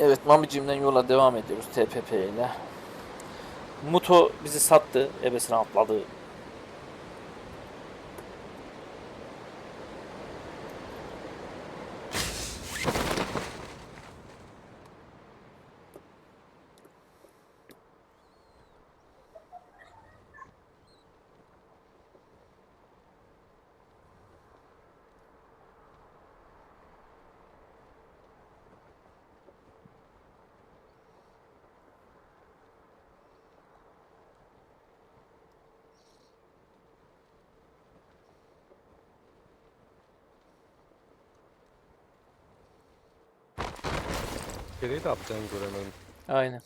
Evet Mamicim'den yola devam ediyoruz TPP ile. Muto bizi sattı. Ebesine atladı. Gereği de yapacağını göremedim. Aynen.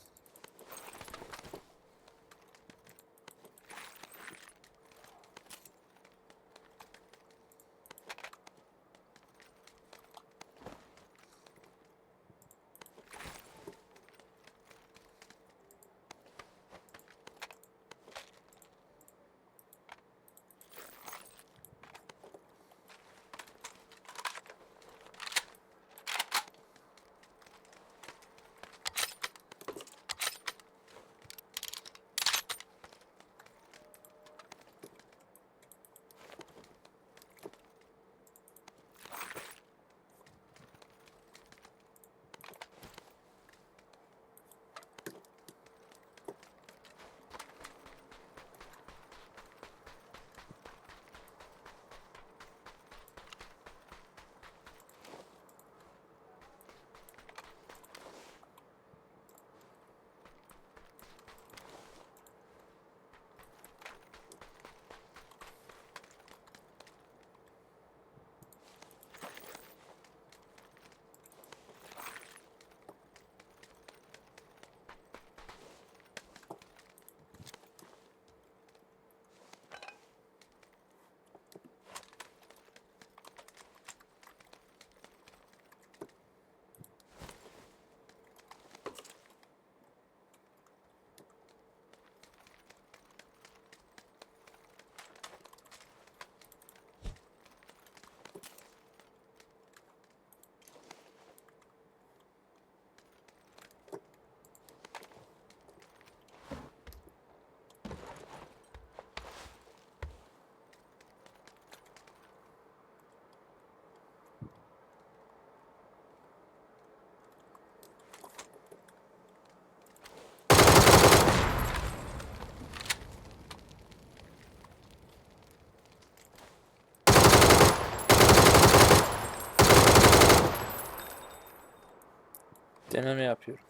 Deneme yapıyorum.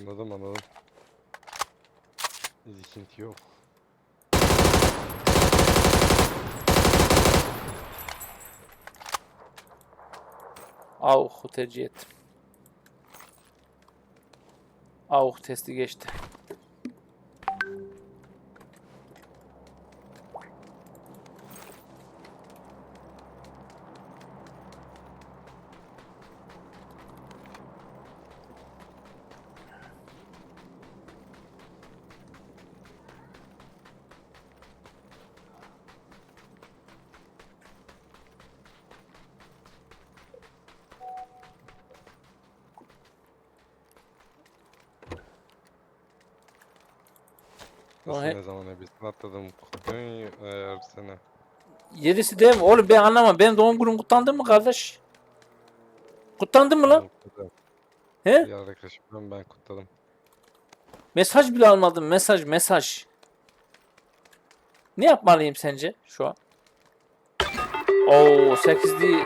Anladım anladım. Zikinti yok. AUK'u tercih ettim. AUK testi geçti. Nasıl he- ne zaman ebesini atladım. Koyun eğer sene. Yedisi değil mi? Oğlum ben anlamam. Benim doğum günüm kutlandı mı kardeş? Kutlandı mı lan? He? Bir arkadaşımdan ben kutladım. Mesaj bile almadım. Mesaj, mesaj. Ne yapmalıyım sence şu an? Oo 8 değil.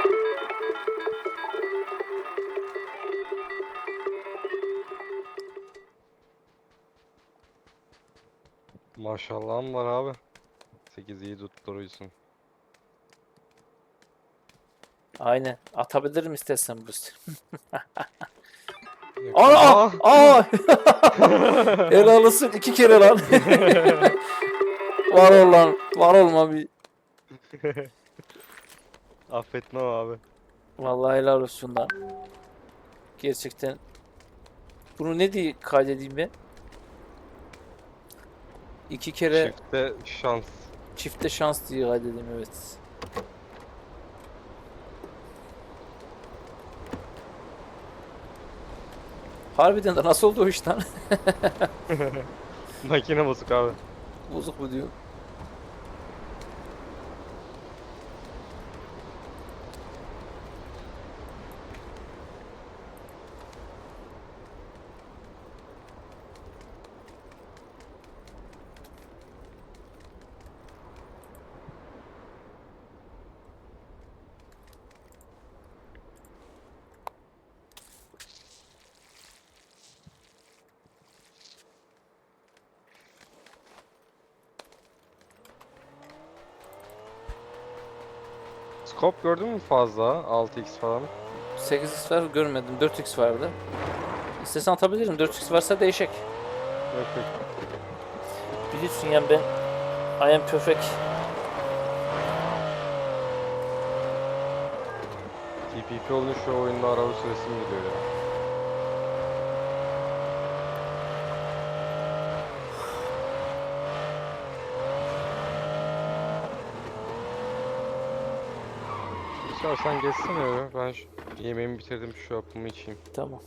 Maşallahım var abi. 8 iyi tutturuyorsun. Aynen. Atabilirim istersen bu. Aa! Aa! Helal olsun iki kere lan. var ol lan. Var olma bir. Affetmem abi. Vallahi helal olsun lan. Gerçekten. Bunu ne diye kaydedeyim ben? İki kere Çifte şans. çifte şans diye kaydedim evet. Harbiden de nasıl oldu o iş lan? Makine bozuk abi. Bozuk mu diyor? Scope gördün mü fazla? 6x falan. 8x var görmedim. 4x vardı. İstesen atabilirim. 4x varsa değişik. Yok yok. Biliyorsun yani ben I am perfect. TPP olunca şu oyunda araba süresi mi gidiyor ya? İstersen geçsene eve. Ben şu yemeğimi bitirdim şu yapımı içeyim. Tamam.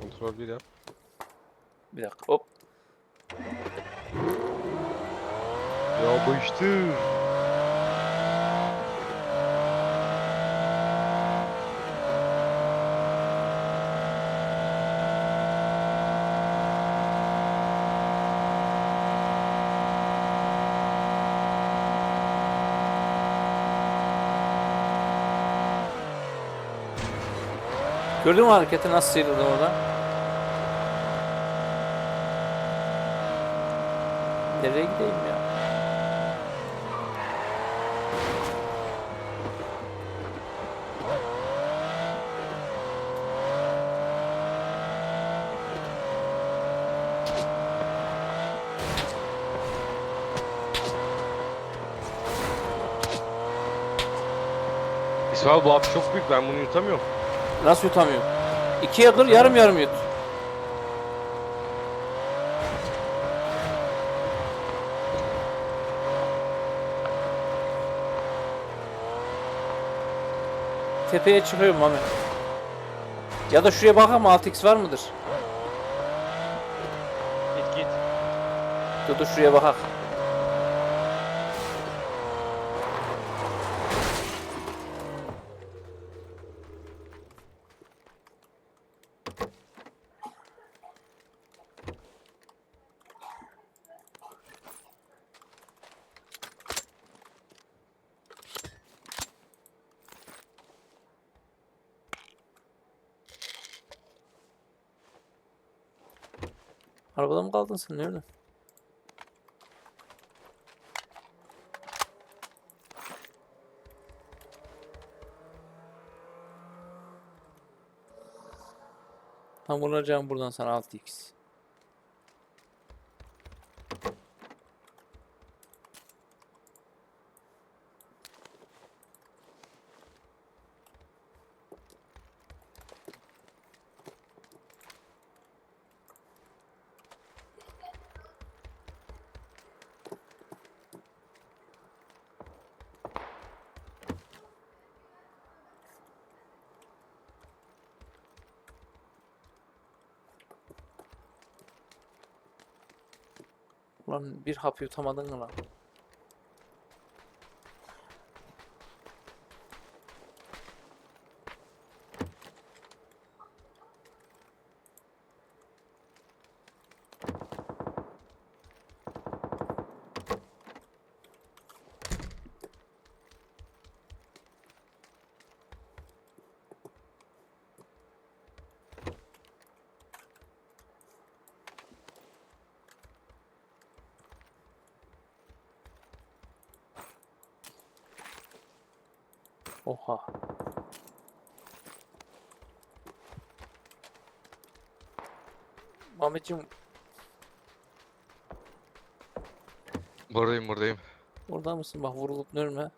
Kontrol bir yap. Bir dakika hop. Ya bu işte. Gördün mü hareketi nasıl sıyrıldı oradan? Nereye gideyim ya? İsmail bu hap çok büyük ben bunu yutamıyorum. Nasıl yutamıyorum? İkiye kır yarım yarım yut. Tepeye çıkıyorum Mami. Ya da şuraya bakalım 6x var mıdır? Git git. Dur dur şuraya bakak. Arabada mı kaldın sen? Nerede? Tam vuracağım buradan sana 6x. Ulan bir hap yutamadın mı lan? Oha. Mehmetciğim Buradayım buradayım. orada mısın? Bak vurulup nörme.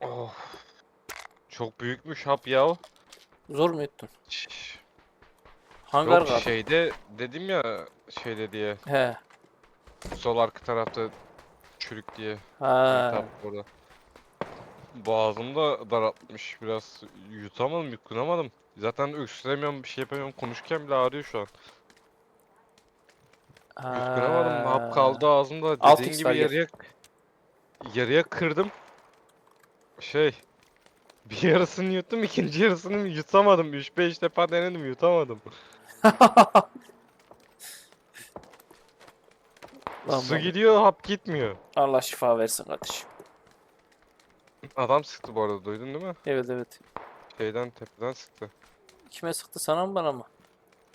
Oh. Çok büyükmüş hap ya. Zor mu? Şş. Hangar Yok şeyde dedim ya şeyde diye. He. Sol arka tarafta çürük diye. Ha. Tam orada. Boğazım da daraltmış biraz. Yutamadım, yutunamadım. Zaten öksüremiyorum, bir şey yapamıyorum. Konuşurken bile ağrıyor şu an. Yutkunamadım. Hap kaldı ağzımda. Alt Dediğin gibi yarıya yarıya kırdım. Şey bir yarısını yuttum, ikinci yarısını yutamadım. 3-5 defa denedim, yutamadım. Lan Su baba. gidiyor, hap gitmiyor. Allah şifa versin kardeşim. Adam sıktı bu arada, duydun değil mi? Evet evet. Şeyden, tepeden sıktı. Kime sıktı sana mı bana mı?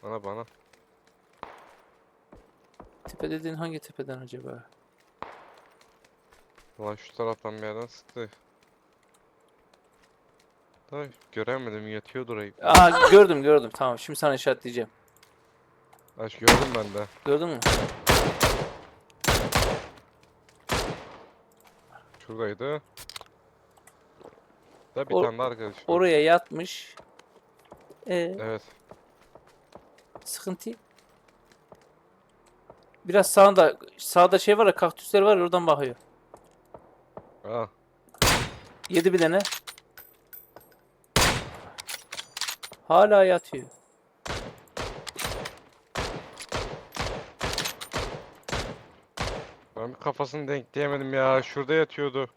Bana bana. Tepe dediğin hangi tepeden acaba? Ulan şu taraftan bir yerden sıktı. Da göremedim, yatıyordur ayıp. Aa gördüm gördüm. Tamam şimdi sana işaretleyeceğim. Aç gördüm ben de. Gördün mü? Şuradaydı. Da bir O- tane arkadaş var. Oraya yatmış. Ee, Evet. sıkıntı. Biraz sağında sağda şey var ya kaktüsler var ya oradan bakıyor. Aa, Yedi bir tane. Hala yatıyor. ben bir kafasını denkleyemedim ya. Şurada yatıyordu.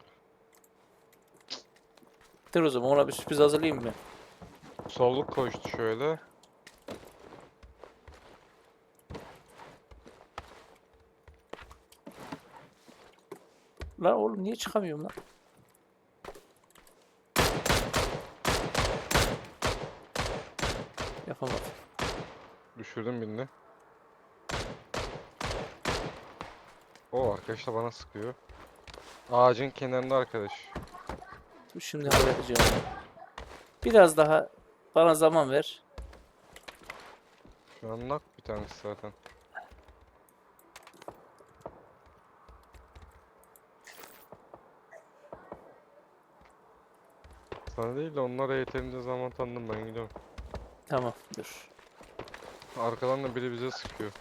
Dur o zaman ona bir sürpriz hazırlayayım ben. Solluk koştu şöyle. Lan oğlum niye çıkamıyorum lan? Yapamadım. Düşürdüm birini. O arkadaş da bana sıkıyor. Ağacın kenarında arkadaş. Dur şimdi halledeceğim. Biraz daha bana zaman ver. Şu an bir tanesi zaten. Sana değil de onlara yeterince zaman tanıdım ben gidiyorum. Tamam dur. Arkadan da biri bize sıkıyor.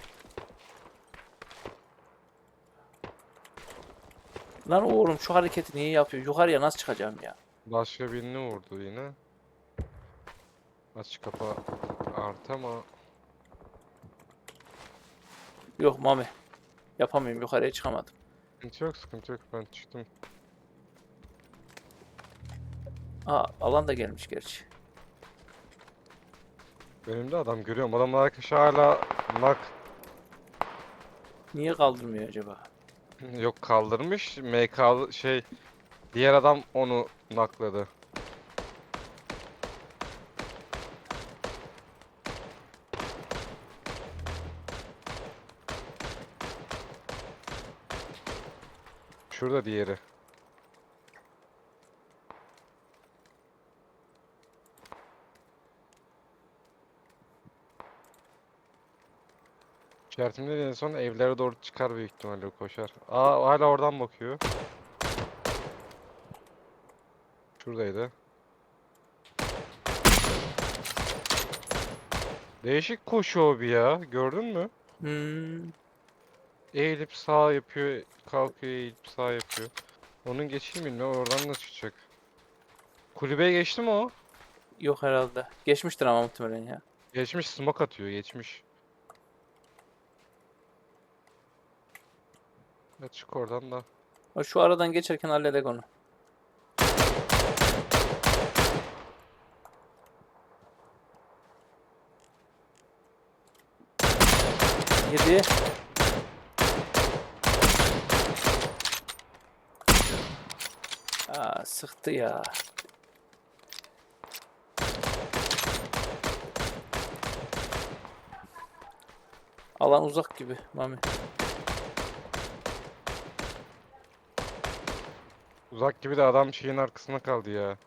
Lan oğlum şu hareketi niye yapıyor? Yukarıya nasıl çıkacağım ya? Başka birini vurdu yine. Aç kapa artı ama Yok Mami. Yapamıyorum yukarıya çıkamadım. sıkıntı yok sıkıntı yok ben çıktım. Aa alan da gelmiş gerçi. Önümde adam görüyorum. Adamlar arkadaşı hala nak Niye kaldırmıyor acaba? Yok kaldırmış. MK şey diğer adam onu nakladı. Şurada diğeri. İşaretimde en son evlere doğru çıkar büyük ihtimalle koşar. Aa hala oradan bakıyor. Şuradaydı. Değişik koşuyor bir ya. Gördün mü? Hmm, Eğilip sağ yapıyor, kalkıyor, eğilip sağ yapıyor. Onun geçeyim mi? Ne oradan nasıl çıkacak? Kulübeye geçti mi o? yok herhalde. Geçmiştir ama muhtemelen ya. Geçmiş smoke atıyor, geçmiş. Ya çık oradan da. Şu aradan geçerken halledek onu. Yedi. Aa sıktı ya. Alan uzak gibi Mami. Uzak gibi de adam şeyin arkasına kaldı ya.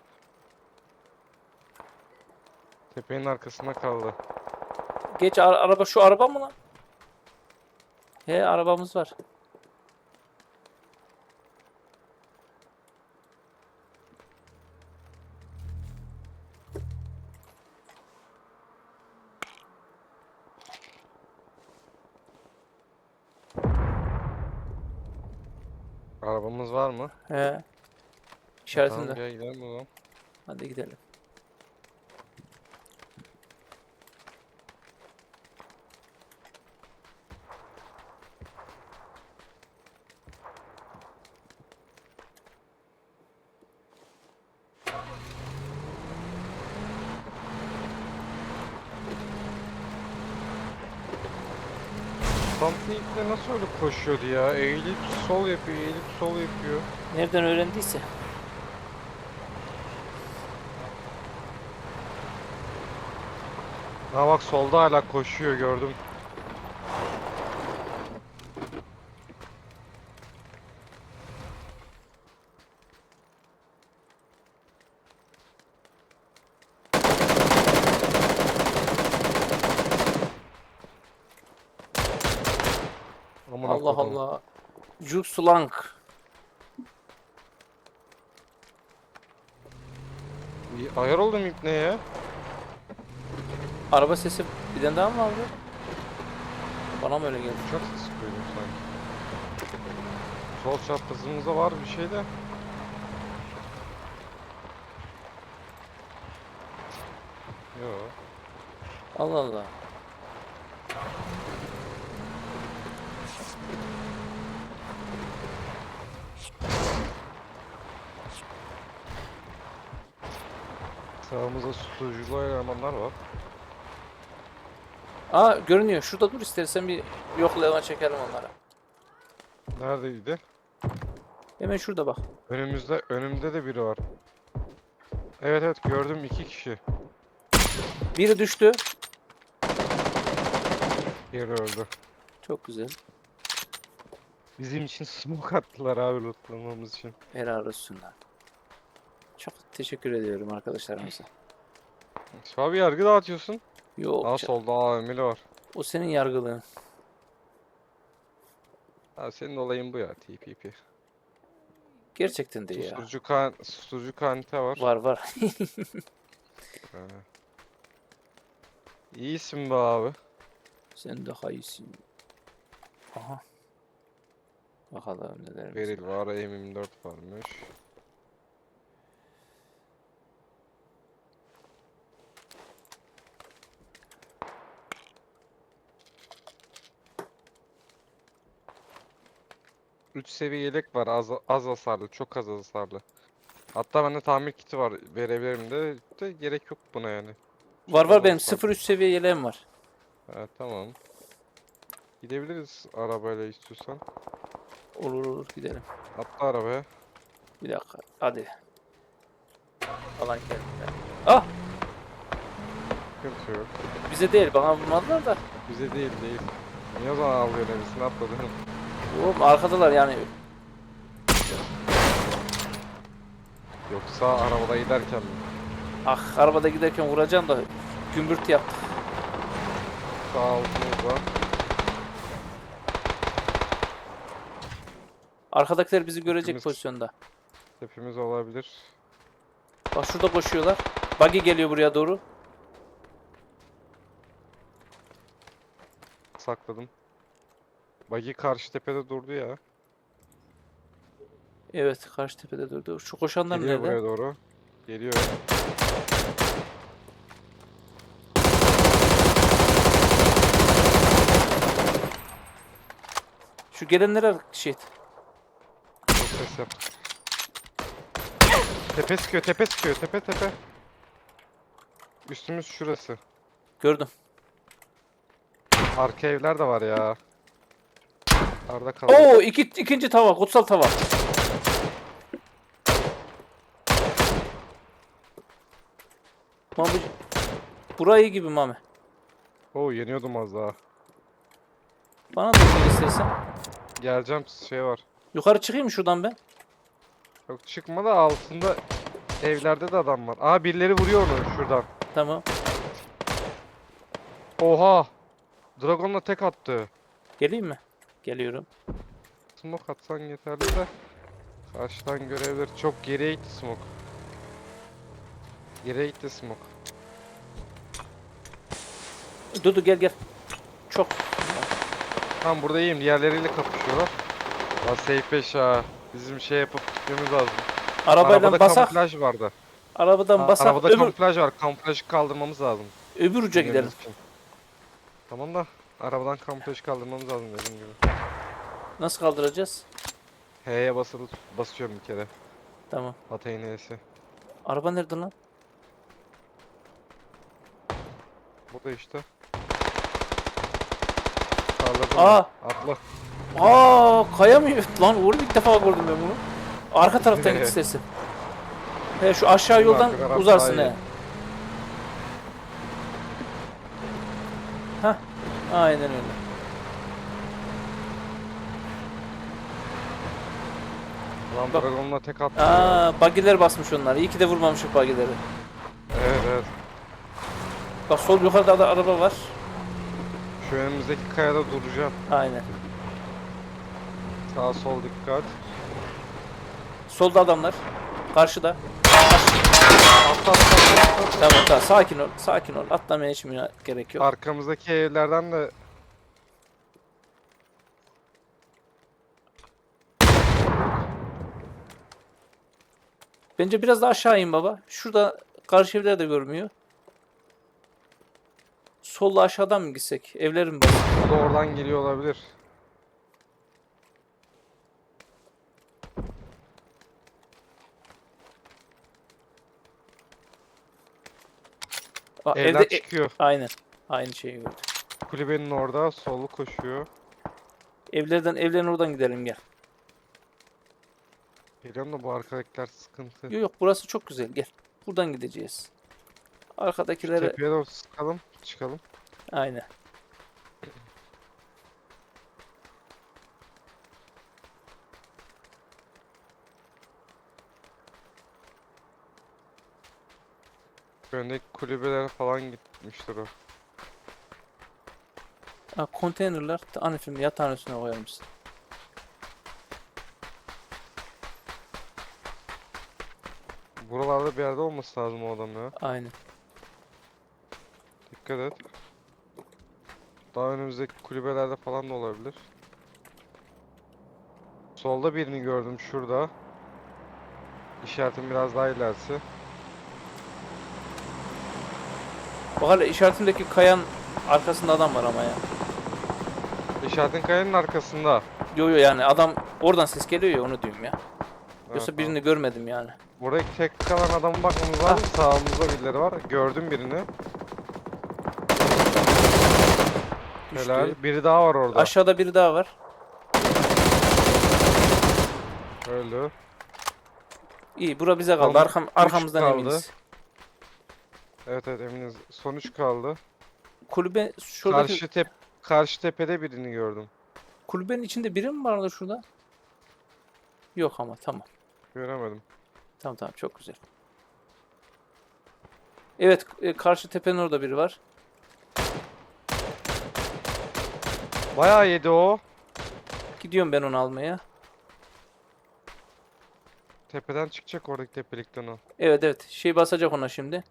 Tepenin arkasına kaldı. Geç ara- araba şu araba mı lan? He arabamız var. Arabamız var mı? He. İşaretinde. Tamam gel gidelim o zaman. Hadi gidelim. İple nasıl öyle koşuyordu ya? Eğilip sol yapıyor, eğilip sol yapıyor. Nereden öğrendiyse. Ha bak solda hala koşuyor gördüm. Aman Allah akıllım. Allah. Juxlang. İyi, Ayar oldum ipne ya. Araba sesi bir tane daha mı vardı? Bana mı öyle geldi? Uçak sesi duydum sanki. Sol çaprazımızda var bir şey de. Yo. Allah Allah. Sağımızda susturuculu elemanlar var. Aa görünüyor. Şurada dur istersen bir yoklayalım çekelim onlara. Neredeydi? Hemen şurada bak. Önümüzde, önümde de biri var. Evet evet gördüm iki kişi. Biri düştü. Diğeri öldü. Çok güzel. Bizim için smoke attılar abi lootlamamız için. Helal olsun lan. Çok teşekkür ediyorum arkadaşlarımıza. Abi yargı dağıtıyorsun. Yok Daha solda AVM'li var. o senin yargılığın. Ha, senin olayın bu ya TPP. Gerçekten de ya. Susturucu, kan susturucu kanite var. Var var. Ha. İyisin be abi. Sen daha iyisin. Aha. Bakalım nelerimiz Beril var. var, M24 varmış. Üç seviye yelek var az az hasarlı, çok az hasarlı. Hatta bende tamir kiti var, verebilirim de, de gerek yok buna yani. Var Çok var benim hasarlı. 0-3 seviye yeleğim var. Ha, tamam. Gidebiliriz arabayla istiyorsan. Olur olur gidelim. Atla arabaya. Bir dakika. Hadi. Falan geldi. Ah! Sıkıntı yok. Bize değil bana vurmadılar da. Bize değil değil. Niye o zaman alıyor neresini atladın? Oğlum arkadalar yani. Yoksa arabada giderken mi? Ah arabada giderken vuracağım da gümbürt yaptık. Sağ altımızda. Arkadakiler bizi görecek Hepimiz- pozisyonda. Hepimiz olabilir. Bak şurada koşuyorlar. Buggy geliyor buraya doğru. Sakladım. Bagi karşı tepede durdu ya. Evet karşı tepede durdu. Şu koşanlar Geliyor nerede? buraya doğru. Geliyor. Şu gelenlere. Çok ses yap. Tepe sıkıyor, tepe sıkıyor, tepe tepe. Üstümüz şurası. Gördüm. Arka evler de var ya. Arda kaldı. Oo iki, ikinci tava kutsal tava. Mami burayı gibi Mami. Oo yeniyordum az daha. Bana da gel istersen. Geleceğim şey var. Yukarı çıkayım mı şuradan ben? Yok çıkma da altında evlerde de adam var. Aa birileri vuruyor onu şuradan. Tamam. Oha! Dragon'la tek attı. Geleyim mi? Geliyorum. Smoke atsan yeterli de. Karşıdan görebilir. Çok geriye gitti smoke. Geriye gitti smoke. Dur gel gel. Çok. Tamam burada iyiyim. Diğerleriyle kapışıyorlar. Lan safe 5 ha. Bizim şey yapıp gitmemiz lazım. Arabayla Arabada basak. kamuflaj vardı. Arabadan Ha, basak. Arabada Öbür, kamuflaj var. Kamuflajı kaldırmamız lazım. öbür uca gidelim. İçin. Tamam da arabadan kamuflajı kaldırmamız lazım dediğim gibi. Nasıl kaldıracağız? H'ye basılı basıyorum bir kere. Tamam. Hatay'ın H'si. Araba nerede lan? Burada işte. Kaldırdım. Aa! ben. Atla. Aa kayamıyor. Lan oğlum ilk defa gördüm ben bunu. Arka taraftan git istersen. He şu aşağı yoldan arka taraf uzarsın daha he. iyi. Aynen öyle. Lan Bak. Dragon'la tek attı. ya. Aa bagiler basmış onlar. İyi ki de vurmamışık bagileri. Evet evet. Bak sol yukarıda da araba var. Şu önümüzdeki kayada duracağım. Aynen. Sağ sol dikkat. Solda adamlar. Karşıda. Atla atla atla. atla. Tamam tamam sakin ol. Sakin ol. Atlamaya hiç müna- gerek yok. Arkamızdaki evlerden de Bence biraz daha aşağı in baba. Şurada karşı evler de görmüyor. Solla aşağıdan mı gitsek? Evlerin bak. o da oradan geliyor olabilir. Aa, Evden evde e- çıkıyor. aynen. Aynı şeyi gördüm. Kulübenin orada solu koşuyor. Evlerden evlerin oradan gidelim gel. Geliyorum da bu arkadakiler sıkıntı. Yok yok burası çok güzel gel. Buradan gideceğiz. Arkadakilere Tepeye doğru sıkalım, çıkalım. aynen. Öndeki kulübeler falan gitmiştir o. Ha, konteynerler tane film yatağın üstüne koyarmışsın. Buralarda bir yerde olması lazım o adam ya. Aynen. Dikkat et. Daha önümüzdeki kulübelerde falan da olabilir. Solda birini gördüm şurada. İşaretin biraz daha ilerisi. Bak hala işaretimdeki kayan arkasında adam var ama ya. İşaretin kayanın arkasında. Yo yo yani adam oradan ses geliyor ya onu diyorum ya. Yoksa tamam. birini görmedim yani. Buraya tek kalan adama bakmamız lazım. Sağımızda birileri var. Gördüm birini. Düştü. Helal. Biri daha var orada. Aşağıda biri daha var. Öldü. İyi bura bize kaldı. Son Arkam, üç arkamızdan kaldı. eminiz. Evet evet eminiz. Son üç kaldı. Kulübe şuradaki Karşı tep karşı tepede birini gördüm. kulübenin içinde biri mi vardı şurada? Yok ama tamam. Göremedim. Tamam tamam çok güzel. Evet e, karşı tepenin orada biri var. Bayağı yedi o. Gidiyorum ben onu almaya. Tepeden çıkacak oradaki tepelikten o. Evet evet şey basacak ona şimdi.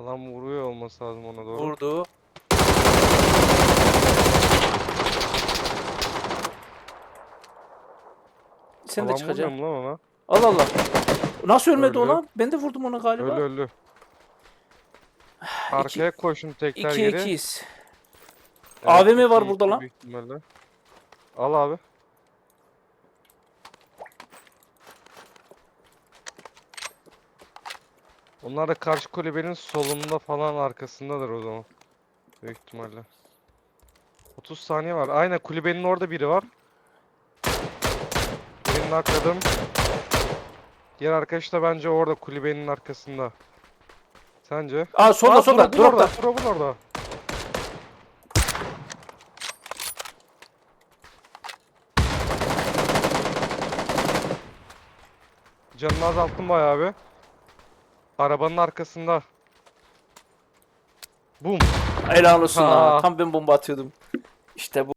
Adam vuruyor olması lazım ona doğru. Vurdu. Sen de Adam çıkacaksın. vurmuyor mu lan ona? Allah Allah. Nasıl ölmedi Öldü. lan? Ben de vurdum onu galiba. Öldü öldü. Arkaya koşun tekrar 2 geri. 2'yiz. Evet, AVM var iki- burada iki lan. büyük ihtimalle. Al abi. Onlar da karşı kulübenin solunda falan arkasındadır o zaman. Büyük ihtimalle. 30 saniye var. Aynen kulübenin orada biri var. Birini nakladım. Diğer arkadaş da bence orada kulübenin arkasında. Sence? Aa solda Aa, solda. drop'un orada. Drop'un orada. Canını azalttım bayağı abi. Arabanın arkasında. Bum. Helal olsun ha. Ha. Tam ben bomba atıyordum.